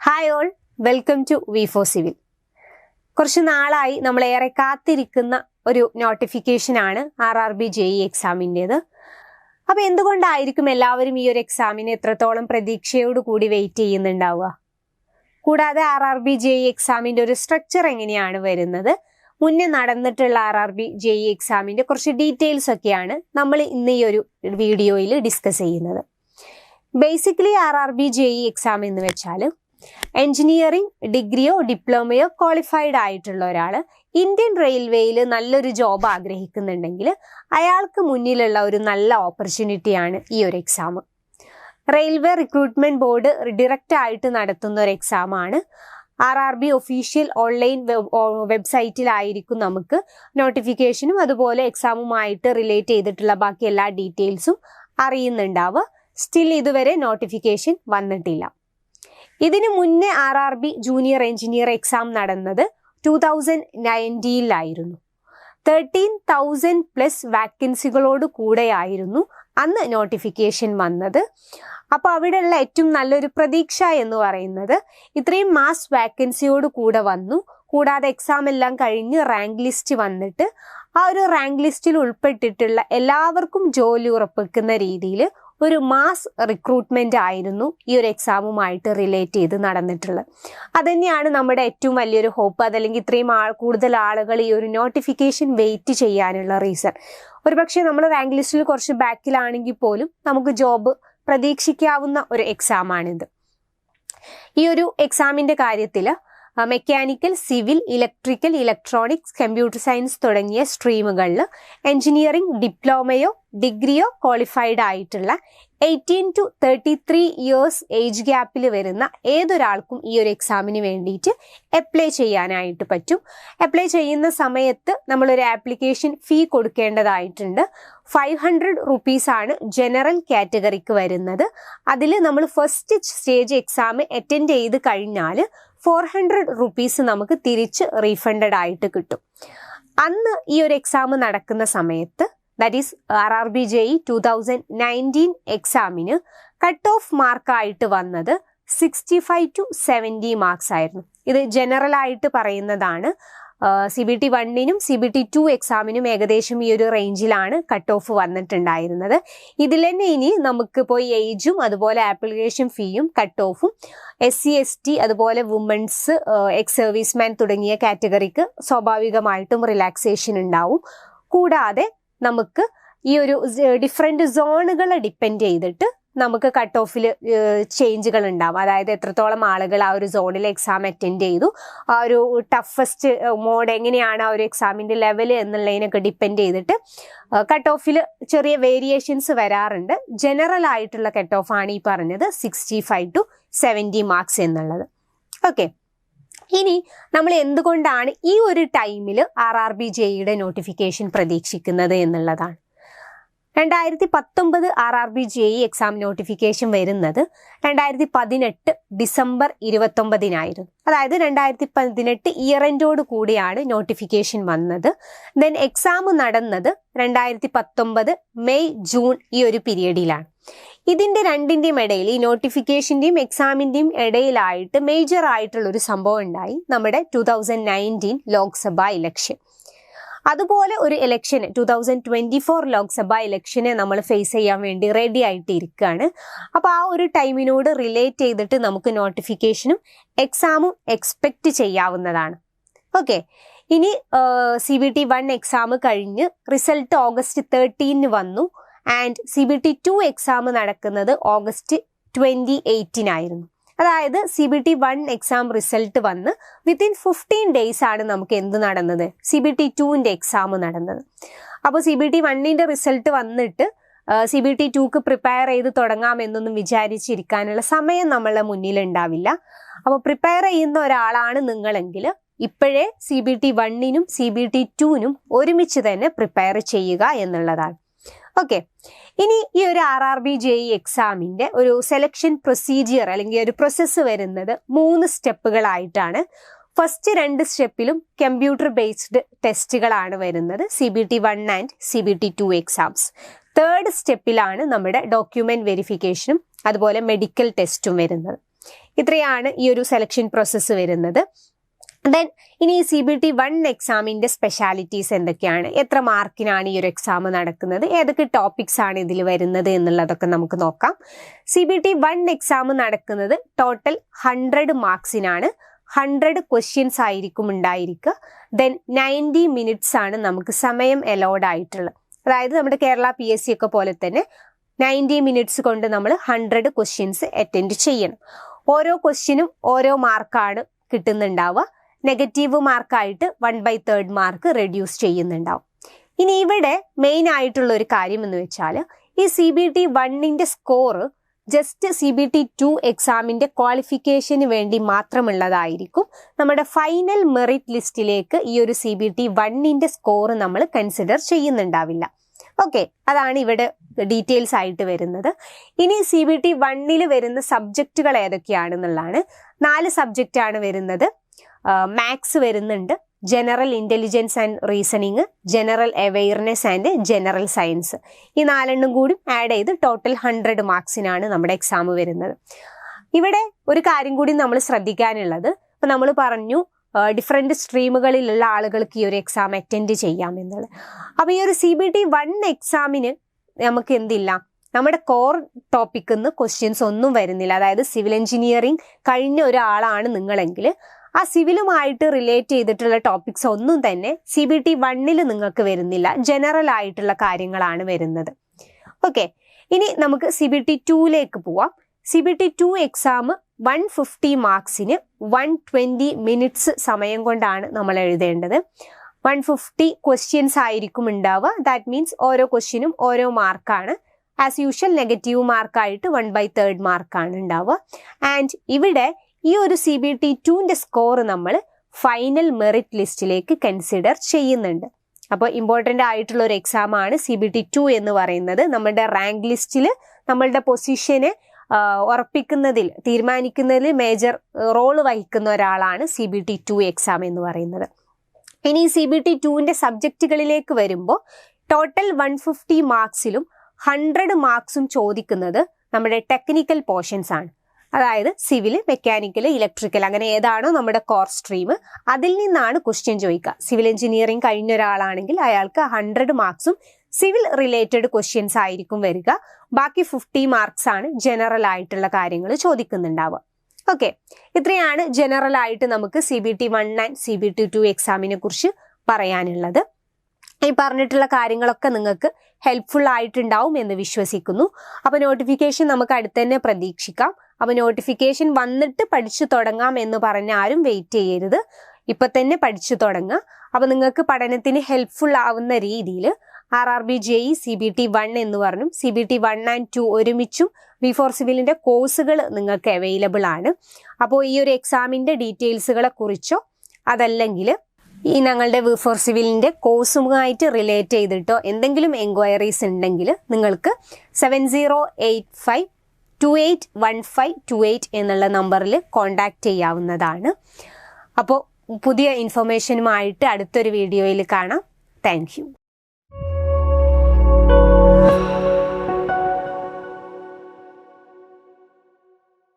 Hi all welcome to V four civil കുറച്ച് നാളായി നമ്മൾ ഏറെ കാത്തിരിക്കുന്ന ഒരു നോട്ടിഫിക്കേഷനാണ് R R B J E എക്സാമിന്റേത് അപ്പോൾ എന്തുകൊണ്ടായിരിക്കും എല്ലാവരും ഈ ഒരു എക്സാമിന് എത്രത്തോളം പ്രതീക്ഷയോട് കൂടി വെയിറ്റ് ചെയ്യുന്നുണ്ടാവുക? കൂടാതെ R R B J E എക്സാമിന്റെ ഒരു സ്ട്രക്ചർ എങ്ങനെയാണ് വരുന്നത്? മുന്നേ നടന്നിട്ടുള്ള R R B J E എക്സാമിന്റെ കുറച്ച് ഡീറ്റെയിൽസ് ഒക്കെയാണ് നമ്മൾ ഇന്ന് ഈ ഒരു വീഡിയോയിൽ ഡിസ്കസ് ചെയ്യുന്നത്. Basically R R B J E exam എന്ന് വെച്ചാൽ എഞ്ചിനീയറിംഗ് ഡിഗ്രിയോ ഡിപ്ലോമയോ ക്വാളിഫൈഡ് ആയിട്ടുള്ള ഒരാൾ ഇന്ത്യൻ റെയിൽവേയിൽ നല്ലൊരു ജോബ് ആഗ്രഹിക്കുന്നുണ്ടെങ്കിൽ അയാൾക്ക് മുന്നിലുള്ള ഒരു നല്ല ഓപ്പർച്യൂണിറ്റിയാണ് ഈ ഒരു exam railway recruitment board direct ആയിട്ട് നടത്തുന്ന ഒരു എക്സാമാണ് R R B official online വെബ്സൈറ്റിലായിരിക്കും നമുക്ക് നോട്ടിഫിക്കേഷനും അതുപോലെ എക്സാമുമായിട്ട് റിലേറ്റ് ചെയ്തിട്ടുള്ള ബാക്കി എല്ലാ ഡീറ്റെയിൽസും അറിയുന്നുണ്ടാവുക. സ്റ്റിൽ ഇതുവരെ നോട്ടിഫിക്കേഷൻ വന്നിട്ടില്ല. ഇതിനു മുന്നേ R R B junior engineer exam നടന്നത് ടൂ തൗസൻഡ് നയന്റീനിലായിരുന്നു തേർട്ടീൻ തൗസൻഡ് പ്ലസ് വാക്കൻസികളോട് കൂടെയായിരുന്നു അന്ന് നോട്ടിഫിക്കേഷൻ വന്നത്. അപ്പോൾ അവിടെയുള്ള ഏറ്റവും നല്ലൊരു പ്രതീക്ഷ എന്ന് പറയുന്നത് ഇത്രയും മാസ് വാക്കൻസിയോട് കൂടെ വന്നു. കൂടാതെ എക്സാം എല്ലാം കഴിഞ്ഞ് റാങ്ക് ലിസ്റ്റ് വന്നിട്ട് ആ ഒരു റാങ്ക് ലിസ്റ്റിൽ ഉൾപ്പെട്ടിട്ടുള്ള എല്ലാവർക്കും ജോലി ഉറപ്പിക്കുന്ന രീതിയിൽ ഒരു മാസ് റിക്രൂട്ട്മെന്റ് ആയിരുന്നു ഈ ഒരു എക്സാമുമായിട്ട് റിലേറ്റ് ചെയ്ത് നടന്നിട്ടുള്ളത്. അതുതന്നെയാണ് നമ്മുടെ ഏറ്റവും വലിയൊരു ഹോപ്പ് അതല്ലെങ്കിൽ ഇത്രയും ആൾ കൂടുതൽ ആളുകൾ ഈ ഒരു നോട്ടിഫിക്കേഷൻ വെയിറ്റ് ചെയ്യാനുള്ള റീസൺ ഒരുപക്ഷെ നമ്മൾ റാങ്ക് ലിസ്റ്റിൽ കുറച്ച് ബാക്കിലാണെങ്കിൽ പോലും നമുക്ക് ജോബ് പ്രതീക്ഷിക്കാവുന്ന ഒരു എക്സാമാണിത് ഈ ഒരു എക്സാമിന്റെ കാര്യത്തിൽ mechanical civil electrical electronics computer science തുടങ്ങിയ സ്ട്രീമുകളിൽ എഞ്ചിനീയറിംഗ് ഡിപ്ലോമയോ ഡിഗ്രിയോ ക്വാളിഫൈഡ് ആയിട്ടുള്ള eighteen to thirty three years age ഗ്യാപ്പിൽ വരുന്ന ഏതൊരാൾക്കും ഈ ഒരു എക്സാമിന് വേണ്ടിയിട്ട് അപ്ലൈ ചെയ്യാനായിട്ട് പറ്റും. അപ്ലൈ ചെയ്യുന്ന സമയത്ത് നമ്മളൊരു ആപ്ലിക്കേഷൻ ഫീ കൊടുക്കേണ്ടതായിട്ടുണ്ട്. ഫൈവ് ഹൺഡ്രഡ് റുപ്പീസാണ് ജനറൽ കാറ്റഗറിക്ക് വരുന്നത്. അതിൽ നമ്മൾ ഫസ്റ്റ് സ്റ്റേജ് എക്സാം അറ്റൻഡ് ചെയ്ത് കഴിഞ്ഞാൽ ഫോർ ഹൺഡ്രഡ് റുപ്പീസ് നമുക്ക് തിരിച്ച് റീഫണ്ടഡ് ആയിട്ട് കിട്ടും. അന്ന് ഈ ഒരു എക്സാം നടക്കുന്ന സമയത്ത് that is R R B J E two thousand nineteen എക്സാമിന് കട്ട് ഓഫ് മാർക്കായിട്ട് വന്നത് sixty five to seventy marks ആയിരുന്നു. ഇത് ജനറൽ ആയിട്ട് പറയുന്നതാണ് സി ബി ടി വണ്ണിനും സി ബി ടി ടു എക്സാമിനും ഏകദേശം ഈ ഒരു റേഞ്ചിലാണ് കട്ട് ഓഫ് വന്നിട്ടുണ്ടായിരുന്നത്. ഇതിൽ തന്നെ ഇനി നമുക്ക് പോയി ഏജും അതുപോലെ ആപ്ലിക്കേഷൻ ഫീയും കട്ട് ഓഫും എസ് സി എസ് ടി അതുപോലെ വുമൻസ് എക്സ് സർവീസ്മാൻ തുടങ്ങിയ കാറ്റഗറിക്ക് സ്വാഭാവികമായിട്ടും റിലാക്സേഷൻ ഉണ്ടാവും. കൂടാതെ നമുക്ക് ഈ ഒരു ഡിഫറെന്റ് സോണുകളെ ഡിപ്പെൻഡ് ചെയ്തിട്ട് നമുക്ക് കട്ട് ഓഫിൽ ചേഞ്ചുകൾ ഉണ്ടാവും. അതായത് എത്രത്തോളം ആളുകൾ ആ ഒരു സോണിൽ എക്സാം അറ്റൻഡ് ചെയ്തു. ആ ഒരു ടഫസ്റ്റ് മോഡ് എങ്ങനെയാണ് ആ ഒരു എക്സാമിന്റെ ലെവൽ എന്നുള്ളതിനൊക്കെ ഡിപ്പെൻഡ് ചെയ്തിട്ട് കട്ട് ഓഫിൽ ചെറിയ വേരിയേഷൻസ് വരാറുണ്ട്. ജനറൽ ആയിട്ടുള്ള കട്ട് ഓഫ് ആണ് ഈ പറഞ്ഞത് sixty five to seventy marks എന്നുള്ളത്. ഓക്കെ ഇനി നമ്മൾ എന്തുകൊണ്ടാണ് ഈ ഒരു ടൈമിൽ ആർ ആർ ബി ജെയുടെ നോട്ടിഫിക്കേഷൻ പ്രതീക്ഷിക്കുന്നത് എന്നുള്ളതാണ്. രണ്ടായിരത്തി പത്തൊമ്പത് R R B J E exam notification വരുന്നത് രണ്ടായിരത്തി പതിനെട്ട് ഡിസംബർ ഇരുപത്തൊമ്പതിനായിരുന്നു. അതായത് രണ്ടായിരത്തി പതിനെട്ട് ഇയർ എൻഡോട് കൂടിയാണ് നോട്ടിഫിക്കേഷൻ വന്നത്. ദെൻ എക്സാം നടന്നത് രണ്ടായിരത്തി പത്തൊമ്പത് മെയ് ജൂൺ ഈ ഒരു പീരീഡിലാണ് ഇതിന്റെ രണ്ടിന്റെയും ഇടയിൽ ഈ നോട്ടിഫിക്കേഷന്റെയും എക്സാമിന്റെയും ഇടയിലായിട്ട് മേജർ ആയിട്ടുള്ള ഒരു സംഭവം ഉണ്ടായി നമ്മുടെ two thousand nineteen Lok Sabha election അതുപോലെ ഒരു ഇലക്ഷന് two thousand twenty four Lok Sabha ഇലക്ഷനെ നമ്മൾ ഫേസ് ചെയ്യാൻ വേണ്ടി റെഡി ആയിട്ട് ഇരിക്കുകയാണ് അപ്പോൾ ആ ഒരു ടൈമിനോട് റിലേറ്റ് ചെയ്തിട്ട് നമുക്ക് നോട്ടിഫിക്കേഷനും എക്സാമും എക്സ്പെക്റ്റ് ചെയ്യാവുന്നതാണ്. ഓക്കെ ഇനി C B T one exam കഴിഞ്ഞ് റിസൾട്ട് ഓഗസ്റ്റ് തേർട്ടീന് വന്നു. And C B T two exam നടക്കുന്നത് ഓഗസ്റ്റ് ട്വന്റി എയ്റ്റിനായിരുന്നു അതായത് C B T one exam result വന്ന് വിത്തിൻ ഫിഫ്റ്റീൻ ഡേയ്സ് ആണ് നമുക്ക് എന്ത് നടന്നത്? സി ബി ടി ടുവിന്റെ എക്സാം നടന്നത്. അപ്പോൾ സി ബി ടി വണ്ണിന്റെ റിസൾട്ട് വന്നിട്ട് സി ബി ടി ടുക്ക് പ്രിപ്പയർ ചെയ്ത് തുടങ്ങാമെന്നൊന്നും വിചാരിച്ചിരിക്കാനുള്ള സമയം നമ്മളെ മുന്നിലുണ്ടാവില്ല അപ്പോൾ പ്രിപ്പയർ ചെയ്യുന്ന ഒരാളാണ് നിങ്ങളെങ്കിൽ ഇപ്പോഴേ സി ബി ടി വണ്ണിനും സി ബി ടി ടുവിനും ഒരുമിച്ച് തന്നെ പ്രിപ്പയർ ചെയ്യുക എന്നുള്ളതാണ്. ഓക്കെ ഇനി ഈ ഒരു R R B J E എക്സാമിന്റെ ഒരു സെലക്ഷൻ പ്രൊസീജിയർ അല്ലെങ്കിൽ ഒരു പ്രോസസ്സ് വരുന്നത് മൂന്ന് സ്റ്റെപ്പുകളായിട്ടാണ്. ഫസ്റ്റ് രണ്ട് സ്റ്റെപ്പിലും കമ്പ്യൂട്ടർ ബേസ്ഡ് ടെസ്റ്റുകളാണ് വരുന്നത്. C B T one and C B T two exams third സ്റ്റെപ്പിലാണ് നമ്മുടെ ഡോക്യുമെന്റ് വെരിഫിക്കേഷനും അതുപോലെ മെഡിക്കൽ ടെസ്റ്റും വരുന്നത്. ഇത്രയാണ് ഈ ഒരു സെലക്ഷൻ പ്രോസസ്സ് വരുന്നത്. ദെൻ ഇനി സി ബി ടി വൺ എക്സാമിന്റെ സ്പെഷ്യാലിറ്റീസ് എന്തൊക്കെയാണ്? എത്ര മാർക്കിനാണ് ഈ ഒരു എക്സാം നടക്കുന്നത്? ഏതൊക്കെ ടോപ്പിക്സ് ആണ് ഇതിൽ വരുന്നത് എന്നുള്ളതൊക്കെ നമുക്ക് നോക്കാം. C B T one exam നടക്കുന്നത് ടോട്ടൽ ഹൺഡ്രഡ് മാർക്സിനാണ് ഹൺഡ്രഡ് ക്വസ്റ്റ്യൻസ് ആയിരിക്കും ഉണ്ടായിരിക്കുക. ദെൻ നയന്റി മിനിറ്റ്സ് ആണ് നമുക്ക് സമയം അലോഡ് ആയിട്ടുള്ളത്. അതായത് നമ്മുടെ കേരള പി എസ് സി ഒക്കെ പോലെ തന്നെ നയന്റി മിനിറ്റ്സ് കൊണ്ട് നമ്മൾ ഹൺഡ്രഡ് ക്വസ്റ്റ്യൻസ് അറ്റൻഡ് ചെയ്യണം. ഓരോ ക്വസ്റ്റ്യനും ഓരോ മാർക്കാണ് കിട്ടുന്നുണ്ടാവുക. Negative മാർക്കായിട്ട് one by third mark reduce ചെയ്യുന്നുണ്ടാവും. ഇനി ഇവിടെ മെയിൻ ആയിട്ടുള്ള ഒരു കാര്യം എന്ന് വെച്ചാൽ ഈ സി ബി ടി വണ്ണിന്റെ score just C B T two എക്സാമിന്റെ ക്വാളിഫിക്കേഷന് വേണ്ടി മാത്രമുള്ളതായിരിക്കും. നമ്മുടെ ഫൈനൽ മെറിറ്റ് ലിസ്റ്റിലേക്ക് ഈ ഒരു സി ബി ടി വണ്ണിന്റെ സ്കോർ നമ്മൾ കൺസിഡർ ചെയ്യുന്നുണ്ടാവില്ല. ഓക്കെ അതാണ് ഇവിടെ ഡീറ്റെയിൽസ് ആയിട്ട് വരുന്നത്. ഇനി സി ബി ടി വണ്ണിൽ വരുന്ന സബ്ജക്റ്റുകൾ ഏതൊക്കെയാണെന്നുള്ളതാണ്. നാല് സബ്ജക്റ്റ് ആണ് വരുന്നത്. മാത്സ് വരുന്നുണ്ട്. General intelligence and reasoning general awareness and general science ഈ നാലെണ്ണം കൂടി ആഡ് ചെയ്ത് ടോട്ടൽ ഹൺഡ്രഡ് മാർക്സിനാണ് നമ്മുടെ എക്സാം വരുന്നത്. ഇവിടെ ഒരു കാര്യം കൂടി നമ്മൾ ശ്രദ്ധിക്കാനുള്ളത്. ഇപ്പം നമ്മൾ പറഞ്ഞു ഡിഫറെന്റ് സ്ട്രീമുകളിലുള്ള ആളുകൾക്ക് ഈ ഒരു എക്സാം അറ്റൻഡ് ചെയ്യാം എന്നുള്ളത്. അപ്പോൾ ഈ ഒരു സി ബി ടി വൺ എക്സാമിന് നമുക്ക് എന്തില്ല? നമ്മുടെ കോർ ടോപ്പിക്കിൽ നിന്ന് ക്വസ്റ്റ്യൻസ് ഒന്നും വരുന്നില്ല. അതായത് സിവിൽ എഞ്ചിനീയറിംഗ് കഴിഞ്ഞ ഒരാളാണ് നിങ്ങളെങ്കിൽ. ആ സിവിലുമായിട്ട് റിലേറ്റ് ചെയ്തിട്ടുള്ള ടോപ്പിക്സ് ഒന്നും തന്നെ സി ബി ടി വണ്ണിൽ നിങ്ങൾക്ക് വരുന്നില്ല. ജനറൽ ആയിട്ടുള്ള കാര്യങ്ങളാണ് വരുന്നത്. ഓക്കെ ഇനി നമുക്ക് സി ബി ടി ടൂയിലേക്ക് പോവാം. C B T two exam one fifty മാർക്സിന് one twenty minutes സമയം കൊണ്ടാണ് നമ്മൾ എഴുതേണ്ടത്. വൺ ഫിഫ്റ്റി ക്വസ്റ്റ്യൻസ് ആയിരിക്കും ഉണ്ടാവുക. ദാറ്റ് മീൻസ് ഓരോ ക്വസ്റ്റ്യനും ഓരോ മാർക്കാണ് ആസ് യൂഷ്വൽ നെഗറ്റീവ് മാർക്കായിട്ട് വൺ ബൈ തേർഡ് മാർക്കാണ് ഉണ്ടാവുക. ആൻഡ് ഇവിടെ ഈ ഒരു സി ബി ടി ടുവിന്റെ സ്കോർ നമ്മൾ ഫൈനൽ മെറിറ്റ് ലിസ്റ്റിലേക്ക് കൺസിഡർ ചെയ്യുന്നുണ്ട്. അപ്പോൾ ഇമ്പോർട്ടന്റ് ആയിട്ടുള്ള ഒരു എക്സാം ആണ് സി ബി ടി ടു എന്ന് പറയുന്നത്. നമ്മളുടെ റാങ്ക് ലിസ്റ്റിൽ നമ്മളുടെ പൊസിഷനെ ഉറപ്പിക്കുന്നതിൽ തീരുമാനിക്കുന്നതിൽ മേജർ റോൾ വഹിക്കുന്ന ഒരാളാണ് C B T two exam എന്ന് പറയുന്നത്. ഇനി സി ബി ടി ടുവിന്റെ സബ്ജക്റ്റുകളിലേക്ക് വരുമ്പോൾ ടോട്ടൽ വൺ ഫിഫ്റ്റി മാർക്സിലും ഹൺഡ്രഡ് മാർക്സും ചോദിക്കുന്നത് നമ്മുടെ ടെക്നിക്കൽ പോർഷൻസ് ആണ്. അതായത് സിവിൽ മെക്കാനിക്കൽ ഇലക്ട്രിക്കൽ അങ്ങനെ ഏതാണോ നമ്മുടെ കോർ സ്ട്രീം അതിൽ നിന്നാണ് ക്വസ്റ്റ്യൻ ചോദിക്കുക. സിവിൽ എഞ്ചിനീയറിംഗ് കഴിഞ്ഞ ഒരാളാണെങ്കിൽ അയാൾക്ക് ഹൺഡ്രഡ് മാർക്സും സിവിൽ റിലേറ്റഡ് ക്വസ്റ്റ്യൻസ് ആയിരിക്കും വരിക. ബാക്കി ഫിഫ്റ്റി മാർക്സ് ആണ് ജനറൽ ആയിട്ടുള്ള കാര്യങ്ങൾ ചോദിക്കുന്നുണ്ടാവുക. ഓക്കെ ഇത്രയാണ് ജനറൽ ആയിട്ട് നമുക്ക് C B T one and C B T two എക്സാമിനെ കുറിച്ച് പറയാനുള്ളത്. ഈ പറഞ്ഞിട്ടുള്ള കാര്യങ്ങളൊക്കെ നിങ്ങൾക്ക് ഹെൽപ്ഫുൾ ആയിട്ടുണ്ടാവും എന്ന് വിശ്വസിക്കുന്നു. അപ്പോൾ നോട്ടിഫിക്കേഷൻ നമുക്ക് അടുത്ത് തന്നെ പ്രതീക്ഷിക്കാം. അപ്പോൾ നോട്ടിഫിക്കേഷൻ വന്നിട്ട് പഠിച്ചു തുടങ്ങാം എന്ന് പറഞ്ഞ് ആരും വെയിറ്റ് ചെയ്യരുത്. ഇപ്പൊ തന്നെ പഠിച്ചു തുടങ്ങുക അപ്പോൾ നിങ്ങൾക്ക് പഠനത്തിന് ഹെൽപ്ഫുൾ ആവുന്ന രീതിയിൽ R R B J E C B T one എന്ന് പറഞ്ഞു C B T one and two ഒരുമിച്ചും V four സിവിലിന്റെ കോഴ്സുകൾ നിങ്ങൾക്ക് അവൈലബിൾ ആണ്. അപ്പോൾ ഈ ഒരു എക്സാമിന്റെ ഡീറ്റെയിൽസുകളെ കുറിച്ചോ അതല്ലെങ്കിൽ ഈ ഞങ്ങളുടെ വി ഫോർ സിവിലിന്റെ കോഴ്സുമായിട്ട് റിലേറ്റ് ചെയ്തിട്ടോ എന്തെങ്കിലും എൻക്വയറീസ് ഉണ്ടെങ്കിൽ നിങ്ങൾക്ക് seven zero eight five two eight one five two eight എന്നുള്ള നമ്പറിൽ കോണ്ടാക്ട് ചെയ്യാവുന്നതാണ്. അപ്പോൾ പുതിയ ഇൻഫർമേഷനുമായിട്ട് അടുത്തൊരു വീഡിയോയിൽ കാണാം. താങ്ക്